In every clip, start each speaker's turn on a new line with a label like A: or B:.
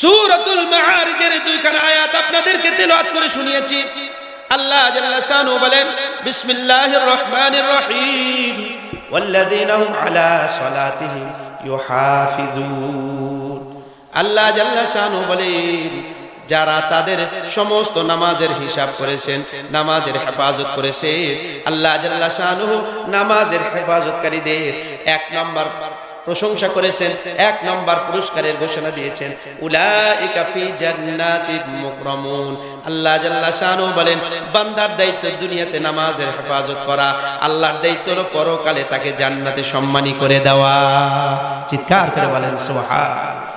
A: সুরাতুল মাআরিজের দুইখানা আয়াত আপনাদেরকে তেলাওয়াত করে শুনিয়েছি। আল্লাহ জাল্লা শানু বলেন, বিসমিল্লাহির রহমানির রহিম। হুম আলা সালাতিহিম আল্লাহ জাল্লা শানু বলেন, যারা তাদের সমস্ত নামাজের হিসাব করেছেন, নামাজের হেফাজত করেছেন, আল্লাহ জাল্লা শানু নামাজের হেফাজতকারীদের এক নাম্বার প্রশংসা করেছেন, এক নম্বর পুরস্কারের ঘোষণা দিয়েছেন আল্লাহ জাল্লা শানু বলেন, বান্দার দায়িত্ব দুনিয়াতে নামাজের হেফাজত করা, আল্লাহর দায়িত্ব হলো পরকালে তাকে জান্নাতে সম্মানী করে দেওয়া। চিৎকার করে বলেন, সুবহান।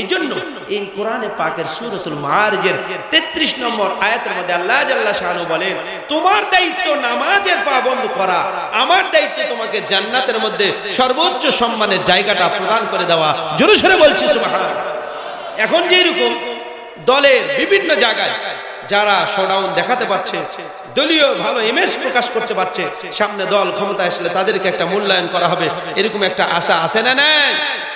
A: এই জন্য এই কোরআনে পাকের সুরতুল মার্জের তেত্রিশ নম্বর আয়াতের মধ্যে আল্লাহ জাল্লা শাহানু বলেন, তোমার দায়িত্ব নামাজের পাবন্দ করা, আমার দায়িত্ব তোমাকে জান্নাতের মধ্যে সর্বোচ্চ সম্মানের জায়গাটা প্রদান করে দেওয়া জোরে সরে বলছি। এখন যেরকম দলের বিভিন্ন জায়গায় যারা শোডাউন দেখাতে পারছে, দলীয় ভালো ইমেজ প্রকাশ করতে পারছে, সামনে দল ক্ষমতা আসলে তাদেরকে একটা মূল্যায়ন করা হবে, এরকম একটা আশা আছে না নাই?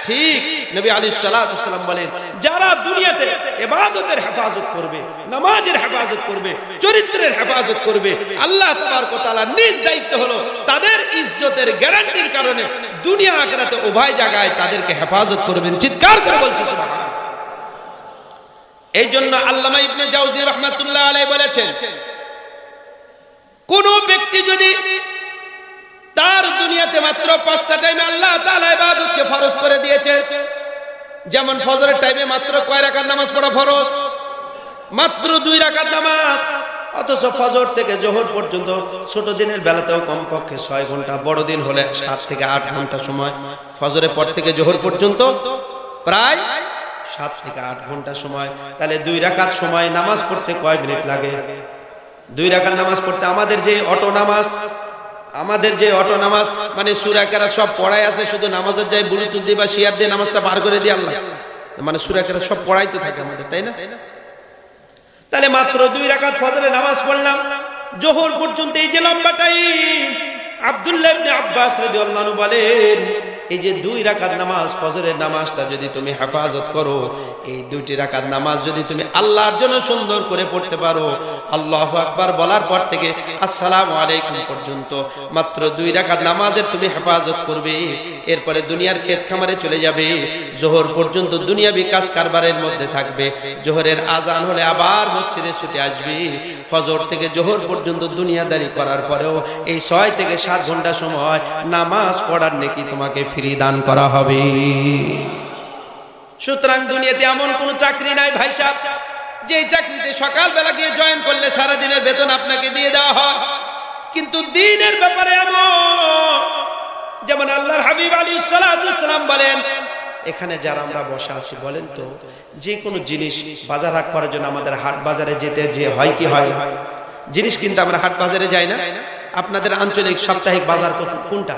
A: ঠিক, নবী আলী সাল্লাম বলেন, যারা দুনিয়াতে এবাদতের হেফাজত করবে, নামাজের হেফাজত করবে, চরিত্রের হেফাজত করবে, আল্লাহ তাবারক ওয়া তাআলা নিজ দায়িত্ব হলো তাদের ইজ্জতের গ্যারান্টির কারণে দুনিয়া আখিরাতে উভয় জায়গায় তাদেরকে হেফাজত করবেন। চিৎকার করে বলছে সুবহানাল্লাহ। এই জন্য আল্লামা ইবনে জাউজি রহমাতুল্লাহ আলাই বলেছেন, কোন ব্যক্তি যদি তার দুনিয়াতে মাত্র পাঁচটা টাইমে আল্লাহ তাআলা ইবাদতকে ফরজ করে দিয়েছে, যেমন ফজরের টাইমে মাত্র কয় রাকাত নামাজ পড়া ফরজ? মাত্র দুই রাকাত নামাজ। অথচ ফজর থেকে জোহর পর্যন্ত ছোট দিনের বেলাতেও কমপক্ষে ছয় ঘণ্টা, বড় দিন হলে সাত থেকে আট ঘণ্টা সময়। ফজরের পর থেকে জোহর পর্যন্ত প্রায় সাত থেকে আট ঘণ্টা সময়। তাহলে দুই রাকাত সময় নামাজ পড়তে কয় মিনিট লাগে? দুই রাকাত নামাজ পড়তে আমাদের যে অটো নামাজ, আমাদের যে অটো নামাজ মানে সুরাকারা সব পড়াই আছে, শুধু নামাজের যাই ব্লুটুথ দিয়ে বা শিয়ার দিয়ে নামাজটা বার করে দিয়ে আল্লাহ। মানে সুরাকারা সব পড়াইতে থাকে আমাদের, তাই না? তাহলে মাত্র দুই রাকাত ফজরে নামাজ পড়লাম। জোহর পর্যন্ত এই যে লম্বা টাইম আব্দুল্লাহ আব্বাস রাদিয়াল্লাহু বলেন এই যে দুই রাকাত নামাজ, ফজরের নামাজটা যদি তুমি হেফাজত করো, এই দুইটি রাকাত নামাজ যদি তুমি আল্লাহর জন্য সুন্দর করে পড়তে পারো, আল্লাহ আকবার বলার পর থেকে আসসালামু আলাইকুম পর্যন্ত মাত্র দুই রাকাত নামাজের তুমি হেফাজত করবে। এরপরে দুনিয়ার ক্ষেত খামারে চলে যাবে। জোহর পর্যন্ত দুনিয়া বিকাশ কারবারের মধ্যে থাকবে। জোহরের আজান হলে আবার মসজিদে ছুটে আসবে। ফজর থেকে জোহর পর্যন্ত দুনিয়াদারি করার পরেও এই ছয় থেকে সাত ঘণ্টা সময় নামাজ পড়ার নাকি তোমাকে ফ্রি দান করা হবে। সুতরাং দুনিয়াতে এমন কোনো চাকরি নাই ভাই সাহেব। যে চাকরিতে সকালবেলা গিয়ে জয়েন করলে সারা দিনের বেতন আপনাকে দিয়ে দেওয়া হয়। কিন্তু দিনের ব্যাপারে এমন, যেমন আল্লাহর হাবিব আলী সালাম বলেন, এখানে যারা আমরা বসা আছি, বলেন তো, যে কোনো জিনিস বাজার হাট করার জন্য আমাদের হাট বাজারে যেতে যে হয় কি হয়? জিনিস কিন্তু আমরা হাট বাজারে যাই না? আপনাদের আঞ্চলিক সাপ্তাহিক বাজার কোন- কোনটা?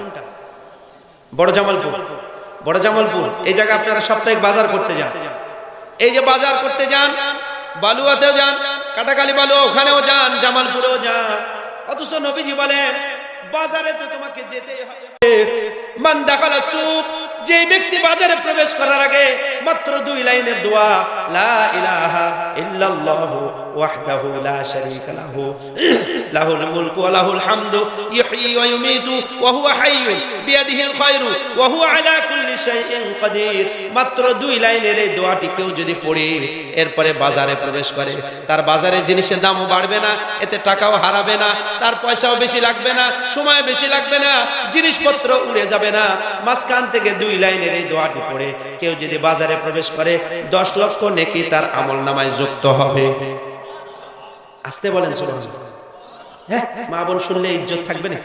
A: বড় জামালপুর বড় জামালপুর, এই জায়গায় আপনারা সাপ্তাহিক বাজার করতে যান। এই যে বাজার করতে যান, বালুয়াতেও যান, কাটাকালি বালু ওখানেও যান, জামালপুরেও যান। অথচ নবীজি বলেন, বাজারে তো তোমাকে যেতে হয় মান দেখালা সুক যে ব্যক্তি বাজারে প্রবেশ করার আগে মাত্র দুই লাইনের দোয়া, লা ইলাহা ইল্লাল্লাহু ওয়াহদাহু লা শারীকা লাহু, লাহুল মুলকু ওয়া লাহুল হামদু ওয়া ইউমীতু ওয়া হুয়া বিয়াদিহিল খায়রু ওয়া হুয়া আলা কুল্লি শাইইন কাদির। মাত্র দুই লাইনের এই দোয়াটি কেউ যদি পড়ে, এরপরে বাজারে প্রবেশ করে, তার বাজারে জিনিসের দামও বাড়বে না, এতে টাকাও হারাবে না, তার পয়সাও বেশি লাগবে না, সময় বেশি লাগবে না, জিনিসপত্র উড়ে যাবে না, মাঝখান থেকে দুই লাইনের এই দোয়াটি পড়ে। কেউ যদি বাজারে প্রবেশ করে, দশ লক্ষ নেকি তার আমল নামায় যুক্ত হবে। আসতে বলেন, শুনুন। হ্যাঁ মা বোন শুনলে ইজ্জত থাকবে না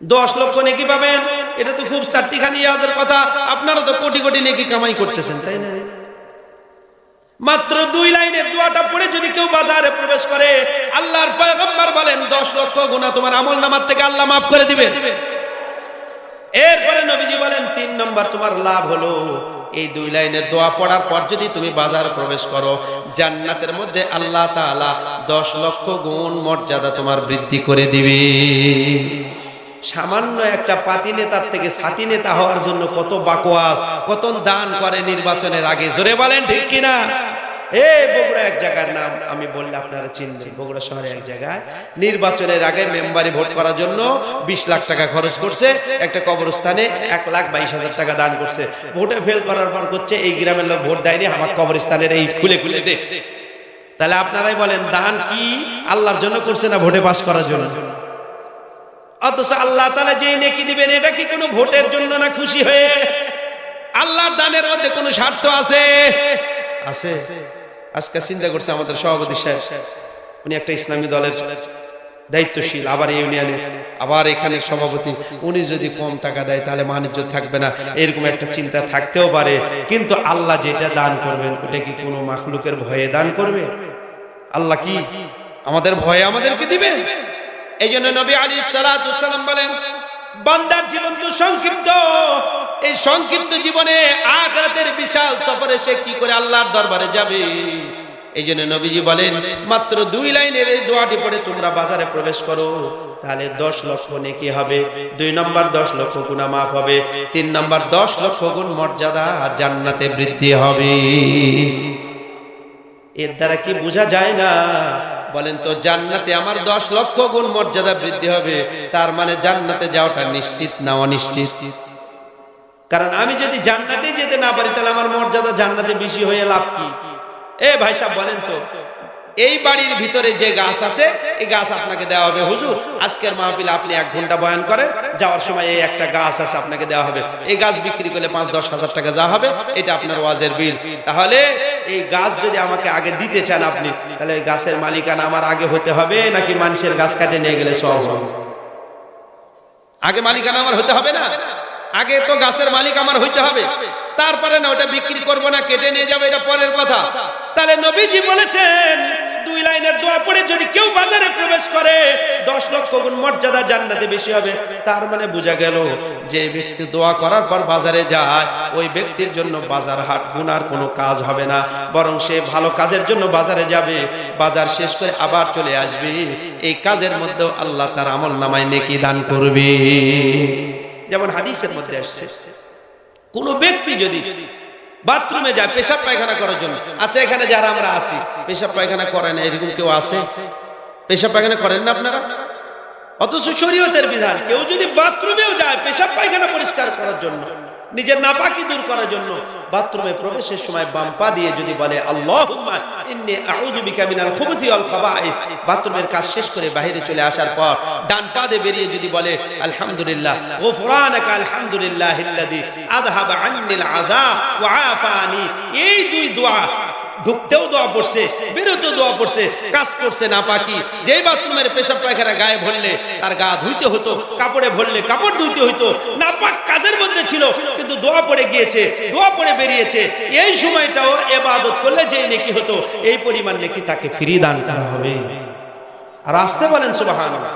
A: দশ লক্ষ নেকি পাবেন, এটা তো খুব চারটিখানি আজের কথা। আপনারা তো কোটি কোটি নেকি কামাই করতেছেন, তাই না? মাত্র দুই লাইনের দোয়াটা পড়ে যদি কেউ বাজারে প্রবেশ করে, আল্লাহর পয়গম্বর বলেন, দশ লক্ষ গুণা তোমার আমল নামার থেকে আল্লাহ মাফ করে দিবে এরপরে নবীজি বলেন, তিন নম্বর তোমার লাভ হলো, এই দুই লাইনের দোয়া পড়ার পর যদি তুমি বাজার প্রবেশ করো, জান্নাতের মধ্যে আল্লাহ তাআলা দশ লক্ষ গুণ মর্যাদা তোমার বৃদ্ধি করে দিবে। সামান্য একটা পাতি নেতার থেকে সাথী নেতা হওয়ার জন্য কত বাকোয়াস, কত দান করে নির্বাচনের আগে। জোরে বলেন ঠিক কিনা? এ এক জায়গার নাম আমি আপনারা শহরে এক জায়গায় নির্বাচনের আগে ভোট করার জন্য বিশ লাখ টাকা খরচ করছে, একটা কবরস্থানে এক লাখ বাইশ হাজার টাকা দান করছে। ভোটে করার পর করছে, এই গ্রামের লোক ভোট দেয়নি, আমার কবরস্থানের এই খুলে খুলে তাহলে আপনারাই বলেন, দান কি আল্লাহর জন্য করছে না ভোটে পাস করার জন্য? অথচ আল্লাহ তালা যেই নেকি দিবেন, এটা কি কোনো ভোটের জন্য না খুশি হয়ে? আল্লাহর দানের মধ্যে কোনো স্বার্থ আছে? আছে। আজকে চিন্তা করছে আমাদের সভাপতি সাহেব। উনি একটা ইসলামী দলের দায়িত্বশীল, আবার ইউনিয়নে, আবার এখানে সভাপতি। উনি যদি কম টাকা দেয় তাহলে বাণিজ্য থাকবে না। এরকম একটা চিন্তা থাকতেও পারে। কিন্তু আল্লাহ যেটা দান করবেন, ওটা কি কোনো মাখলুকের ভয়ে দান করবে? আল্লাহ কি আমাদের ভয়ে আমাদেরকে দিবে? এই জন্য নবী আলী সালাম বলেন, বান্দার জীবন তো সংক্ষিপ্ত। এই সংক্ষিপ্ত জীবনে আখরাতের বিশাল সফরে সে কি করে আল্লাহর দরবারে যাবে? এই জন্য নবীজি বলেন, মাত্র দুই লাইনের এই দোয়াটি পড়ে তোমরা বাজারে প্রবেশ করো। তাহলে দশ লক্ষ নেকি হবে, দুই নম্বর দশ লক্ষ গুণা মাফ হবে, তিন নম্বর দশ লক্ষ গুণ মর্যাদা জান্নাতে বৃদ্ধি হবে। এর দ্বারা কি বোঝা যায় না? বলেন তো, জান্নাতে আমার দশ লক্ষ গুণ মর্যাদা বৃদ্ধি হবে, তার মানে জান্নাতে যাওয়াটা নিশ্চিত না অনিশ্চিত? কারণ আমি যদি জান্নাতে যেতে না পারি, তাহলে আমার মর্যাদা জান্নাতে বেশি হয়ে লাভ কি? এ ভাই সাহেব, বলেন তো, এই বাড়ির ভিতরে যে গাছ আছে, এই গাছ আপনাকে দেওয়া হবে, হুজুর, আজকের মাহফিল আপনি এক ঘণ্টা বয়ান করেন, যাওয়ার সময় এই একটা গাছ আছে আপনাকে দেওয়া হবে। এই গাছ বিক্রি করলে পাঁচ, দশ হাজার টাকা যা হবে, এটা আপনার ওয়াজের বিল। তাহলে এই গাছ যদি আমাকে আগে দিতে চান আপনি, তাহলে এই গাছের মালিকানা আমার আগে হতে হবে, নাকি মানুষের গাছ কাটে নিয়ে গেলে সহজ হবে? আগে মালিকানা আমার হতে হবে না? আগে তো গাছের মালিক আমার হইতে হবে। তারপরে না ওটা বিক্রি করব না, কেটে নিয়ে যাবে, এটা পরের কথা। তাহলে নবীজি বলেছেন, দুই লাইনের দোয়া পড়ে যদি কেউ বাজারে প্রবেশ করে, দশ লক্ষ গুণ মর্যাদা জান্নাতে বেশি হবে। তার মানে বোঝা গেল যে ব্যক্তি দোয়া করার পর বাজারে যায়, ওই ব্যক্তির জন্য বাজার হাট গুনার কোনো কাজ হবে না। বরং সে ভালো কাজের জন্য বাজারে যাবে, বাজার শেষ করে আবার চলে আসবে। এই কাজের মধ্যেও আল্লাহ তার আমল নামায় নেকি দান করবে। যেমন হাদিসের মধ্যে আসছে, কোন ব্যক্তি যদি বাথরুমে যায় পেশাব পায়খানা করার জন্য আচ্ছা এখানে যারা আমরা আসি পেশাব পায়খানা করেন, এরকম কেউ আছে? পেশাব পায়খানা করেন না আপনারা? অথচ শরীয়তের বিধান, কেউ যদি বাথরুমেও যায়, পেশাব পায়খানা পরিষ্কার করার জন্য নিজের নাপাকি দূর করার জন্য। বাথরুমে প্রবেশের সময় বাম পা দিয়ে যদি বলে আল্লাহ ইন্নী আউযু বিকা মিনাল খুবুথি ওয়াল খাবাইথ বাথরুমের কাজ শেষ করে বাইরে চলে আসার পর ডান পা দিয়ে বেরিয়ে যদি বলে, আলহামদুলিল্লাহ, গুফরানাকা আলহামদুলিল্লাহিল্লাযী আযহাবা আন্নিল আযাব ওয়া আফানি। এই দুই দোয়া ঢুকতেও দোয়া পড়ছে বেরোতেও দোয়া পড়ছে, কাজ করছে না পাকি। যেই বাথরুমের পেশাব পায়খানা গায়ে ভরলে তার গা ধুইতে হতো, কাপড়ে ভরলে কাপড় ধুইতে হতো না পাক কাজের মধ্যে ছিল, কিন্তু দোয়া পড়ে গিয়েছে, দোয়া পড়ে বেরিয়েছে। এই সময়টাও এবাদত করলে যেই নেকি হতো, এই পরিমাণ নেকি তাকে ফিরিয়ে দান করা হবে। আর আসতে বলেন সুবহানাল্লাহ।